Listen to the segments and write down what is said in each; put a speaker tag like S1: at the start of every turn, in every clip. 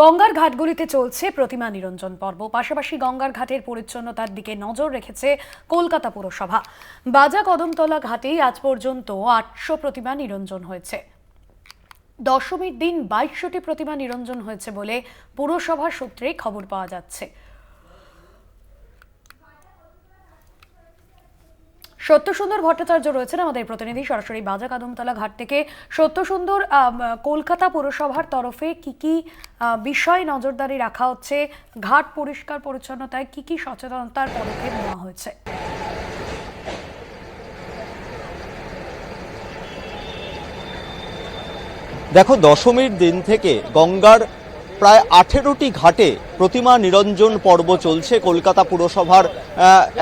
S1: গঙ্গার ঘাটগুলিতে চলছে প্রতিমা নিরঞ্জন পর্ব। পাশাপাশি গঙ্গার ঘাটের পরিচ্ছন্নতার দিকে নজর রেখেছে কলকাতা পুরসভা। বাজা কদমতলা ঘাটেই আজ পর্যন্ত আটশো প্রতিমা নিরঞ্জন হয়েছে। দশমীর দিন বাইশশোটি প্রতিমা নিরঞ্জন হয়েছে বলে পুরসভা সূত্রে খবর পাওয়া যাচ্ছে। সত্যসুন্দর ভট্টাচার্য রয়েছেন আমাদের প্রতিনিধি, সরাসরি বাজা কাদমতলা ঘাট থেকে। সত্যসুন্দর কলকাতা পুরসভার তরফে কি কি বিষয় নজরদারি রাখা হচ্ছে? ঘাট পরিষ্কার পরিচ্ছন্নতায় কি কি সচেতনতার পদক্ষেপ নেওয়া হয়েছে?
S2: দেখো, দশমীর দিন থেকে গঙ্গার প্রায় আঠেরোটি ঘাটে প্রতিমা নিরঞ্জন পর্ব চলছে। কলকাতা পুরসভার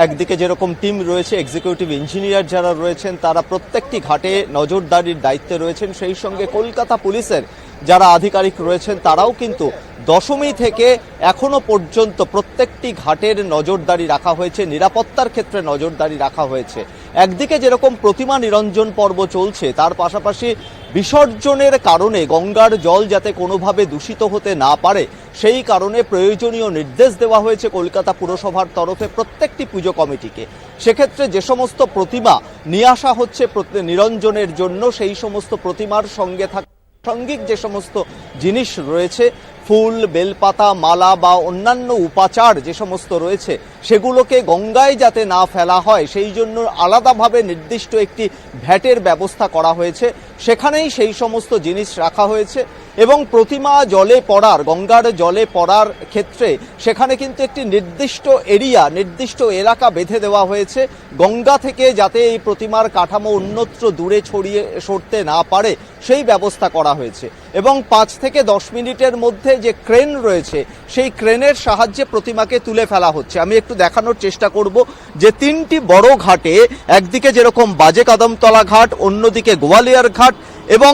S2: একদিকে যেরকম টিম রয়েছে এক্সিকিউটিভ ইঞ্জিনিয়ার যারা রয়েছেন, তারা প্রত্যেকটি ঘাটে নজরদারির দায়িত্বে রয়েছেন। সেই সঙ্গে কলকাতা পুলিশের যারা আধিকারিক রয়েছেন, তারাও কিন্তু দশমী থেকে এখনও পর্যন্ত প্রত্যেকটি ঘাটের নজরদারি রাখা হয়েছে, নিরাপত্তার ক্ষেত্রে নজরদারি রাখা হয়েছে। একদিকে যেরকম প্রতিমা নিরঞ্জন পর্ব চলছে, তার পাশাপাশি বিসর্জনের কারণে গঙ্গার জল যাতে কোনোভাবে দূষিত হতে না পারে, সেই কারণে প্রয়োজনীয় নির্দেশ দেওয়া হয়েছে কলকাতা পুরসভার তরফে প্রত্যেকটি পুজো কমিটিকে। সেক্ষেত্রে যে সমস্ত প্রতিমা নিয়ে আসা হচ্ছে নিরঞ্জনের জন্য, সেই সমস্ত প্রতিমার সঙ্গে থাকা প্রাসঙ্গিক যে সমস্ত জিনিস রয়েছে, ফুল, বেলপাতা, মালা বা অন্যান্য উপাচার যে সমস্ত রয়েছে, সেগুলোকে গঙ্গায় যাতে না ফেলা হয়, সেই জন্য আলাদাভাবে নির্দিষ্ট একটি ভ্যাটের ব্যবস্থা করা হয়েছে। সেখানেই সেই সমস্ত জিনিস রাখা হয়েছে। এবং প্রতিমা জলে পড়ার, গঙ্গার জলে পড়ার ক্ষেত্রে সেখানে কিন্তু একটি নির্দিষ্ট এরিয়া, নির্দিষ্ট এলাকা বেঁধে দেওয়া হয়েছে। গঙ্গা থেকে যাতে এই প্রতিমার কাঠামো অন্যত্র দূরে ছড়িয়ে সরতে না পারে, সেই ব্যবস্থা করা হয়েছে। এবং পাঁচ থেকে দশ মিনিটের মধ্যে যে ক্রেন রয়েছে, সেই ক্রেনের সাহায্যে প্রতিমাকে তুলে ফেলা হচ্ছে। আমি একটু দেখানোর চেষ্টা করব যে তিনটি বড় ঘাটে, একদিকে যেরকম বাজে কদমতলা ঘাট, অন্যদিকে গোয়ালিয়ার ঘাট এবং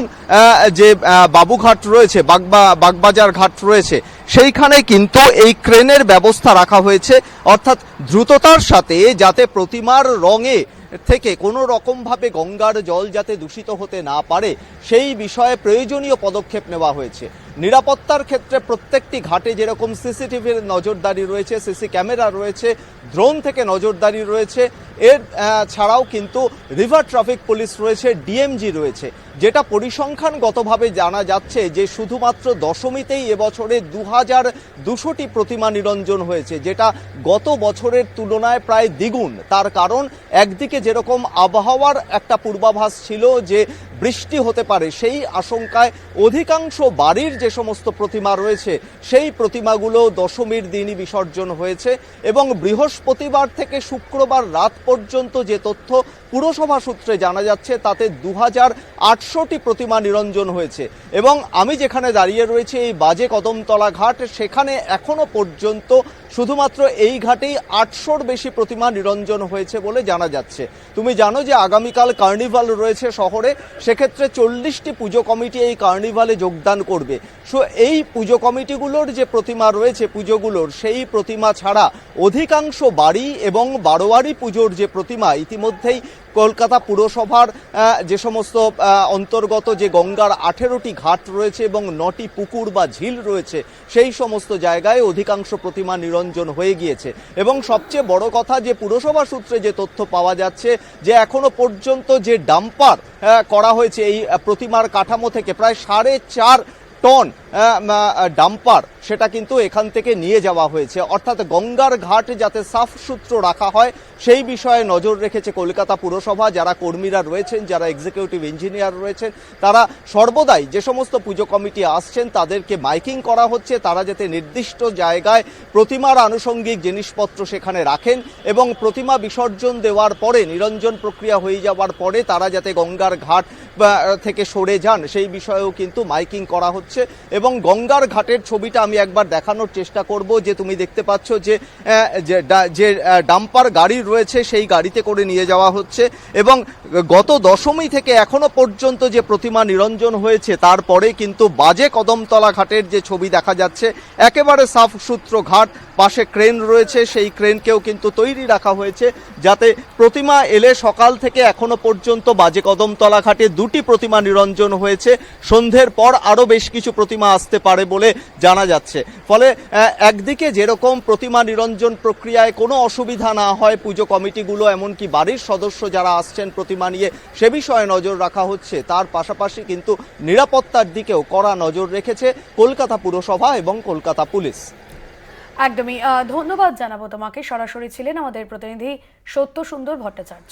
S2: যে বাবুঘাট রয়েছে, বাগবা, বাগবাজার ঘাট রয়েছে, সেইখানে কিন্তু এই ক্রেনের ব্যবস্থা রাখা হয়েছে। অর্থাৎ দ্রুততার সাথে যাতে প্রতিমার রঙে থেকে কোনো রকমভাবে গঙ্গার জল যাতে দূষিত হতে না পারে, সেই বিষয়ে প্রয়োজনীয় পদক্ষেপ নেওয়া হয়েছে। নিরাপত্তার ক্ষেত্রে প্রত্যেকটি ঘাটে যেরকম সিসিটিভির নজরদারি রয়েছে, সিসি ক্যামেরা রয়েছে, ড্রোন থেকে নজরদারি রয়েছে, এর ছাড়াও কিন্তু রিভার ট্রাফিক পুলিশ রয়েছে, ডিএমজি রয়েছে। যেটা পরিসংখ্যানগতভাবে জানা যাচ্ছে যে শুধুমাত্র দশমীতেই এবছরে দু হাজার দুশোটি প্রতিমা নিরঞ্জন হয়েছে, যেটা গত বছরের তুলনায় প্রায় দ্বিগুণ। তার কারণ, একদিকে যেরকম আবহাওয়ার একটা পূর্বাভাস ছিল যে বৃষ্টি হতে পারে, সেই আশঙ্কায় অধিকাংশ বাড়ির যে সমস্ত প্রতিমা রয়েছে, সেই প্রতিমাগুলো দশমীর দিনই বিসর্জন হয়েছে এবং বৃহস্পতিবার থেকে শুক্রবার রাত পর্যন্ত যে তথ্য পুরসভা সূত্রে জানা যাচ্ছে, তাতে দু হাজার আটশোটি প্রতিমা নিরঞ্জন হয়েছে এবং আমি যেখানে দাঁড়িয়ে রয়েছে, এই বাজে কদমতলা ঘাট, সেখানে এখনও পর্যন্ত শুধুমাত্র এই ঘাটেই আটশোর বেশি প্রতিমা নিরঞ্জন হয়েছে বলে জানা যাচ্ছে। তুমি জানো যে আগামীকাল কার্নিভাল রয়েছে শহরে, সেক্ষেত্রে চল্লিশটি পুজো কমিটি এই কার্নিভালে যোগদান করবে। সো, এই পুজো কমিটিগুলোর যে প্রতিমা রয়েছে পুজোগুলোর, সেই প্রতিমা ছাড়া অধিকাংশ বাড়ি এবং বারোয়ারি পুজোর যে প্রতিমা, ইতিমধ্যেই কলকাতা পুরসভার যে সমস্ত অন্তর্গত যে গঙ্গার আঠেরোটি ঘাট রয়েছে এবং নটি পুকুর বা ঝিল রয়েছে, সেই সমস্ত জায়গায় অধিকাংশ প্রতিমা নিরঞ্জন হয়ে গিয়েছে। এবং সবচেয়ে বড় কথা যে পুরসভা সূত্রে যে তথ্য পাওয়া যাচ্ছে, যে এখনও পর্যন্ত যে ডাম্পার করা হয়েছে এই প্রতিমার কাঠামো থেকে প্রায় সাড়ে চার টন ডাম্পার, সেটা কিন্তু এখান থেকে নিয়ে যাওয়া হয়েছে। অর্থাৎ গঙ্গার ঘাট যাতে সাফ সূত্র রাখা হয়, সেই বিষয়ে নজর রেখেছে কলকাতা পুরসভা। যারা কর্মীরা রয়েছেন, যারা এক্সিকিউটিভ ইঞ্জিনিয়ার রয়েছেন, তারা সর্বদাই যে সমস্ত পুজো কমিটি আসছেন, তাদেরকে মাইকিং করা হচ্ছে। তারা যাতে নির্দিষ্ট জায়গায় প্রতিমার আনুষঙ্গিক জিনিসপত্র সেখানে রাখেন এবং প্রতিমা বিসর্জন দেওয়ার পরে, নিরঞ্জন প্রক্রিয়া হয়ে যাওয়ার পরে তারা যাতে গঙ্গার ঘাট থেকে সরে যান, সেই বিষয়েও কিন্তু মাইকিং করা হচ্ছে। এবং গঙ্গার ঘাটের ছবিটা আমি একবার দেখানোর চেষ্টা করব যে তুমি দেখতে পাচ্ছ যে যে ডাম্পার গাড়ি রয়েছে সেই গাড়িতে করে নিয়ে যাওয়া হচ্ছে এবং গত দশমী থেকে এখনও পর্যন্ত যে প্রতিমা নিরঞ্জন হয়েছে, তারপরে কিন্তু বাজে কদমতলা ঘাটের যে ছবি দেখা যাচ্ছে, একেবারে সাফ সূত্র ঘাট। পাশে ক্রেন রয়েছে, সেই ক্রেনকেও কিন্তু তৈরি রাখা হয়েছে যাতে প্রতিমা এলে সকাল থেকে এখনও পর্যন্ত বাজে কদমতলা ঘাটে দুটি প্রতিমা নিরঞ্জন হয়েছে। সন্ধ্যের পর আরও বেশ কিছু প্রতিমা আসতে পারে বলে জানা যাচ্ছে। ফলে একদিকে যেরকম প্রতিমা নিরঞ্জন প্রক্রিয়ায় কোনো অসুবিধা না হয় পুজো কমিটিগুলো, এমনকি বাড়ির সদস্য যারা আসছেন প্রতিমা নিয়ে সে বিষয়ে নজর রাখা হচ্ছে। তার পাশাপাশি কিন্তু নিরাপত্তার দিকেও কড়া নজর রেখেছে কলকাতা পুরসভা এবং কলকাতা পুলিশ।
S1: একদমই ধন্যবাদ জানাব তোমাকে। সরাসরি ছিলেন আমাদের প্রতিনিধি সত্য সুন্দর ভট্টাচার্য।